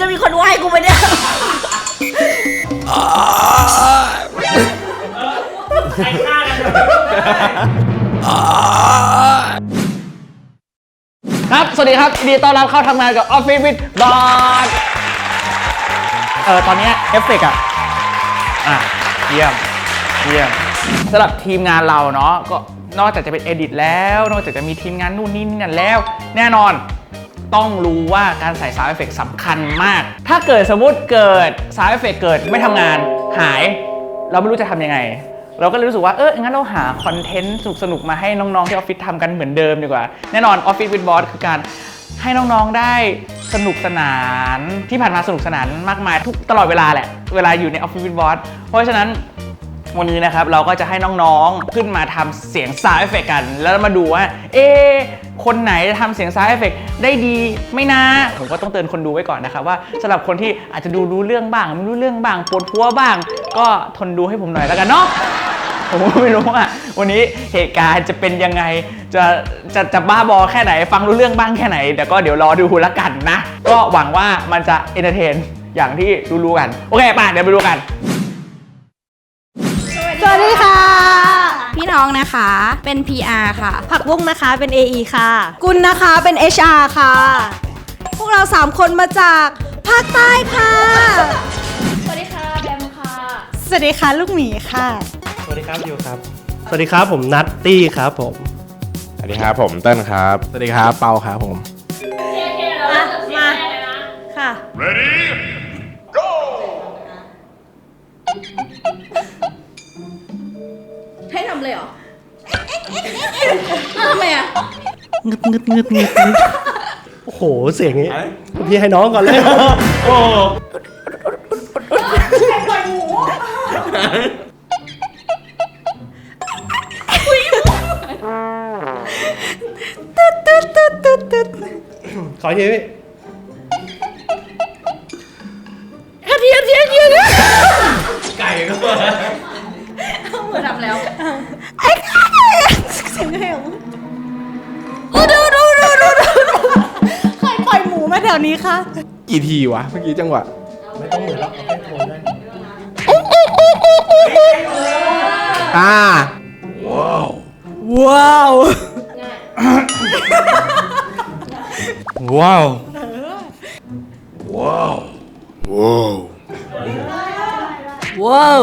จะมีคนไหว้กูไปเนี่ยครับ สวัสดีครับยินดีต้อนรับเข้าทำงานกับ Office with Bot เออตอนเนี้ยเอฟเฟกต์อะ อะ เยี่ยม เยี่ยมสำหรับทีมงานเราเนาะก็นอกจากจะเป็นเอดิตแล้ว นอกจากจะมีทีมงานนู่นนี่นั่นแล้ว แน่นอน ต้องรู้ว่าการใส่ Sound Effect สำคัญมาก ถ้าเกิดสมมุติเกิด Sound Effect เกิดไม่ทำงานหาย เราไม่รู้จะทำยังไง เราก็เลยรู้สึกว่า เอองั้นเราหาคอนเทนต์สนุกๆมาให้น้องๆที่ออฟฟิศทำกันเหมือนเดิมดีกว่า แน่นอน Office with Boss คือการให้น้องๆได้สนุกสนานที่ผ่านมาสนุกสนานมากมายทุกตลอดเวลาแหละ เวลาอยู่ใน Office with Boss เพราะฉะนั้น วันนี้นะครับเราก็จะให้น้องๆ ขึ้นมาทำเสียงซาวเอฟเฟกกัน แล้วมาดูว่า เอคนไหนจะทำเสียงซาวเอฟเฟกได้ดีไม่นะ ผมก็ต้องเตือนคนดูไว้ก่อนนะครับว่าสำหรับคนที่อาจจะดูรู้เรื่องบ้างไม่รู้เรื่องบ้างปวดหัวบ้าง ก็ทนดูให้ผมหน่อยแล้วกันเนาะผมไม่รู้ว่าวันนี้เหตุการณ์จะเป็นยังไงจะจะจะบ้าบอแค่ไหน ฟังรู้เรื่องบ้างแค่ไหนแต่ก็เดี๋ยวรอดูละกันนะ ก็หวังว่ามันจะเอนเตอร์เทนอย่างที่รู้ๆกัน โอเคป่ะเดี๋ยวไปดูกัน น้องนะคะ เป็น PR ค่ะ ผักบุ้งนะคะเป็น AE ค่ะ กุลนะคะเป็น HR ค่ะ พวกเรา 3 คนมาจากภาคใต้ค่ะ สวัสดีค่ะแบมค่ะ สวัสดีค่ะลูกหมีค่ะ สวัสดีครับยูครับ สวัสดีครับผมนัตตี้ครับผม สวัสดีครับผมเติ้ลครับ สวัสดีครับเปาครับผม มา ค่ะ ให้ทำเลยเหรอทำไมอะงึดงึดงึดงึดงึดโอ้โห เสียงนี้พี่ให้น้องก่อนเลย โอ้ตึ๊ดตึ๊ดตึ๊ดตัดตัดขออีกทีพี่ นทำแล้ว ไอ้ข้าเสียงแหวดูดูดูดูดูดูใครปล่อยหมูมาแถวนี้คะกี่ทีวะเมื่อกี้จังหวะไม่ต้องเหมือนแล้วเอาแค่โทนได้อ่าว้าว ว้าว ว้าว ว้าว ว้าว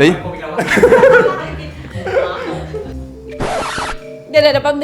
ดิเดี๋ยวเดี๋ยวแป๊บ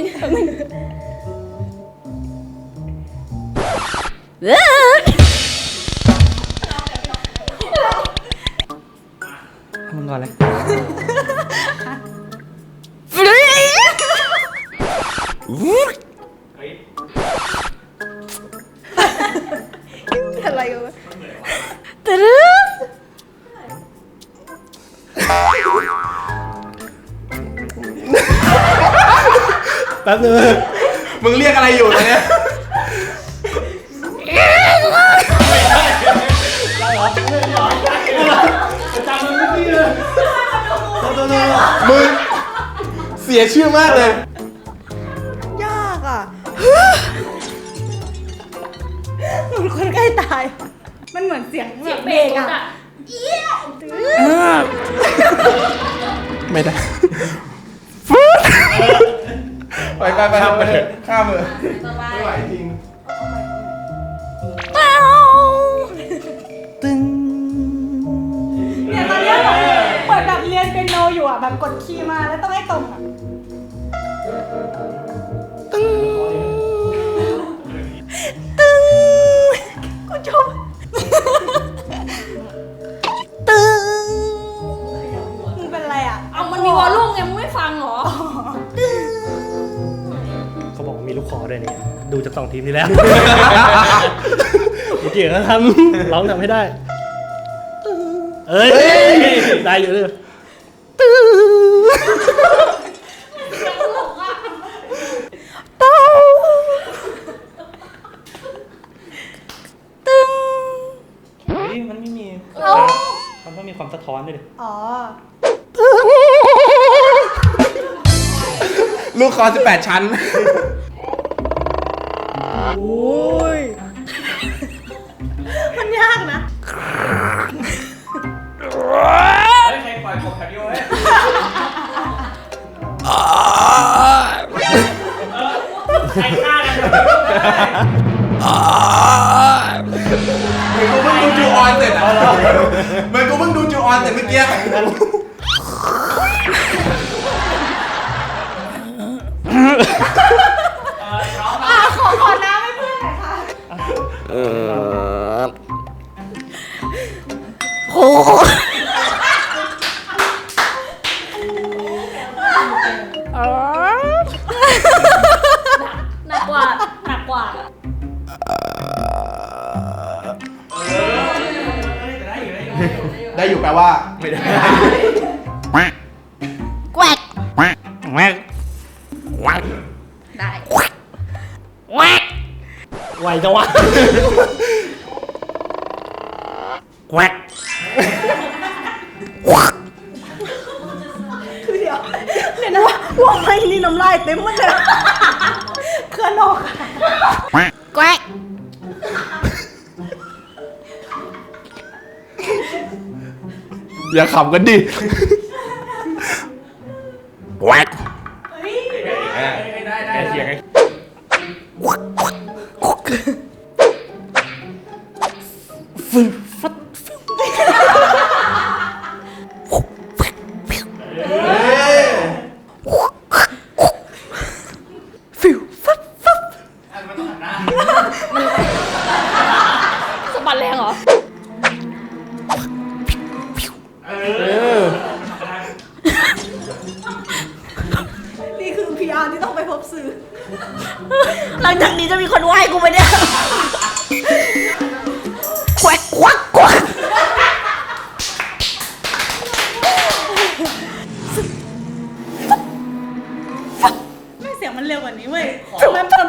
ป๊บนึงมึงเรียกอะไรอยู่ตอนเนี้ยมึงเสียชื่อมากเลย ยากอะ เหมือนคนใกล้ตาย มันเหมือนเสียงแบบเบรกอะ ไม่ได้ ไปไปไปไปเถอะข้ามเลยไม่ไหวจริงตึ้งเนี่ยตอนเนี้ยแบบเปิดแบบเรียนเป็นโนอยู่อะแบบกดคีย์มาแล้วต้องให้ตรงอะ จากสองทีมที่แล้ว เมื่อกี้เขาทำร้องทำให้ได้ เอ้ย ได้อยู่เลยเต้าตึงเฮ้ยมันไม่มีเอ้า มันต้องมีความสะท้อนด้วยดิอ๋อ ลูกคอ18 ชั้น โอ้ย มันยากนะใครปล่อยผมแคดิโอเฮ้ใครฆ่ากันเหมือนกูเพิ่งดูจูออนเสร็จอะเหมือนกูเพิ่งดูจูออนเสร็จเมื่อกี้อะ uh, ไวจังวะแควกคือเดี๋ยวเดี๋ยวนะว่าไม่นี่น้ำลายเต็มหมดเลยเคลื่อนออกค่ะแกวกอย่าขำกันดิแควก สะบัดแรงเหรอนี่คือ PR ที่ต้องไปพบสื่อ หลังจากนี้จะมีคนไหว้กูไหมเนี่ยแกวกควักควักไม่เสียงมันเร็วกว่านี้เว้ยทำไมมัน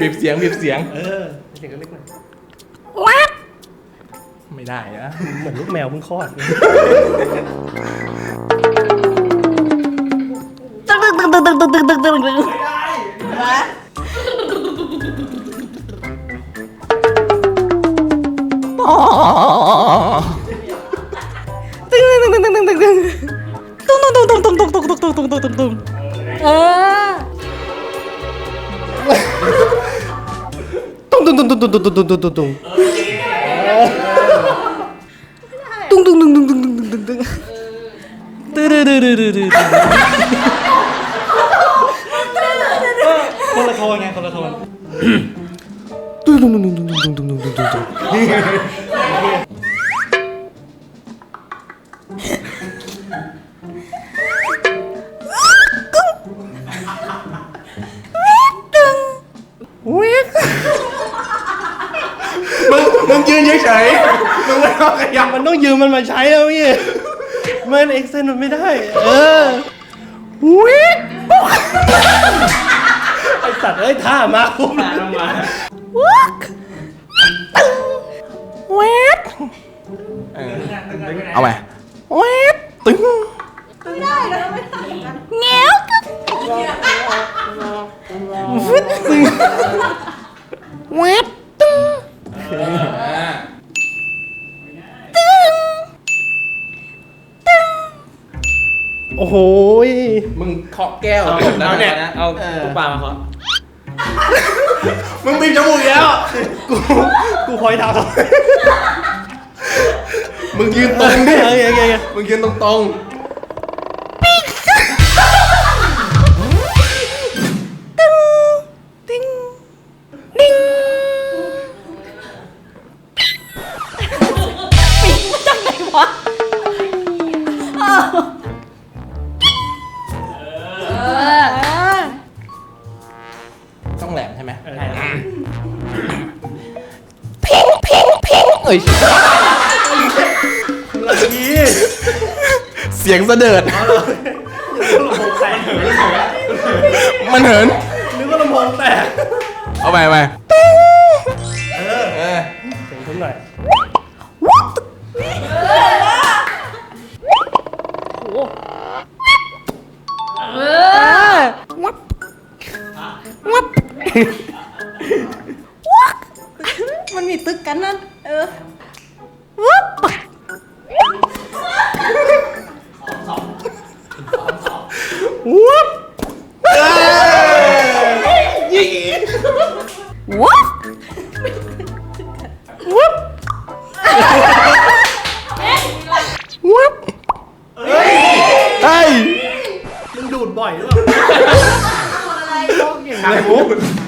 บีบเสียงบีบเสียง เออเสียงเล็กหน่อยไม่ได้นะเหมือนลูกแมวเพิ่งคลอดเออ ตุ้งตุ้งตุ้งตุ้งตุ้งตุ้งตุ้งตุ้งตุ้งตุ้งตุ้งตุ้งตุ้งตุ้งตุ้งตุ้งตุ้งตุ้งตื้อดื้อดื้อดื้อดื้อดื้อคนละโทนไงคนละโทนตุ้งตุ้งตุ้งตุ้งตุ้งตุ้งตุ้งตุ้ง มึงยืนเฉยๆมึงไม่ต้องขยับมันต้องยืมมันมาใช้แล้วพี่มันเอ็กเซนมันไม่ได้ เออวิกไอสัตว์เอ้ยท่ามาคุ้มวักแวดเออเอาไหมแวดตึ้งได้แล้วไม่ได้เงี้ยวกึ๊กแวดตึ้งตึ้ง ตึ้งโอ้โหยมึงเคาะแก้วจบแล้วเอาเนี่ยนะเอาเออตุ๊กปลามาขอมึงบีบจมูกอีกแล้ว กูกูพอยเท้าต่อมึงยืนตรงดิโอเคโอเคโอเคมึงยืนตรงต เอ้ยคนละทีเสียงเสดิร์ดลำโพงแตกมันเหิน นึกว่าลำโพงแตกเอาไปเอาไปเออเสียงทุ้มหน่อยเออมันมีตึกกันนั่น เออวุ๊บเอ้ยยี่วัดวุ๊บวุ๊บเฮ้ย มึงดูดบ่อยหรือเปล่า อะไรมุกพี่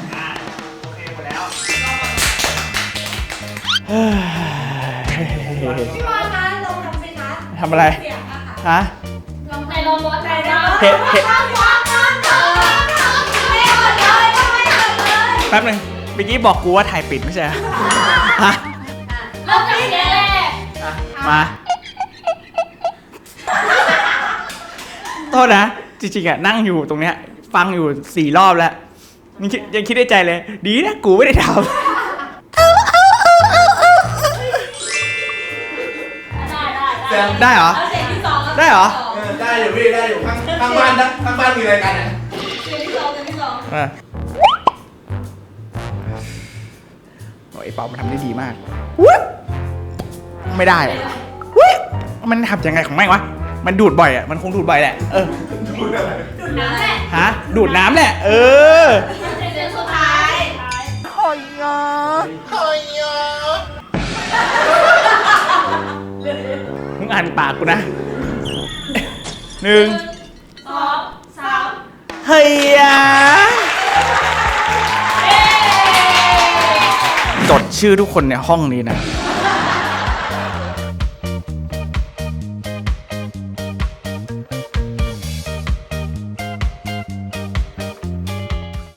ทำอะไรเสียงอะค่ะฮะลองในลองวัดใจนะเห็นเห็นทำวัดทำทำไม่หมดเลยทำไม่หมดเลยแป๊บนึงเมื่อกี้บอกกูว่าถ่ายปิดไม่ใช่เหรอฮะเริ่มจากเสียงแรกมา โทษนะ จริงๆอะนั่งอยู่ตรงเนี้ย ฟังอยู่สี่รอบแล้วยังคิดยังคิดในใจเลย ดีนะกูไม่ได้ทได้ได้ได้ำ ได้เหรอ เอาเสียงที่สองแล้วได้เหรอ เออได้อยู่พี่ได้อยู่ข้างข้างบ้านนะข้างบ้านมีอะไรกันอะเสียงที่สองเสียงที่สองเออโอ้ยไอ้เปามันทำได้ดีมากวุ๊บไม่ได้อะวุ๊บมันทำยังไงของแม่งวะ มันดูดบ่อยอะ มันคงดูดบ่อยแหละ เออ ดูดน้ำแหละฮะ ดูดน้ำแหละ เออ เสียงสุดท้ายมึงอ่านปากกูนะหนึ่งสองสามเฮียจดชื่อทุกคนในห้องนี้นะ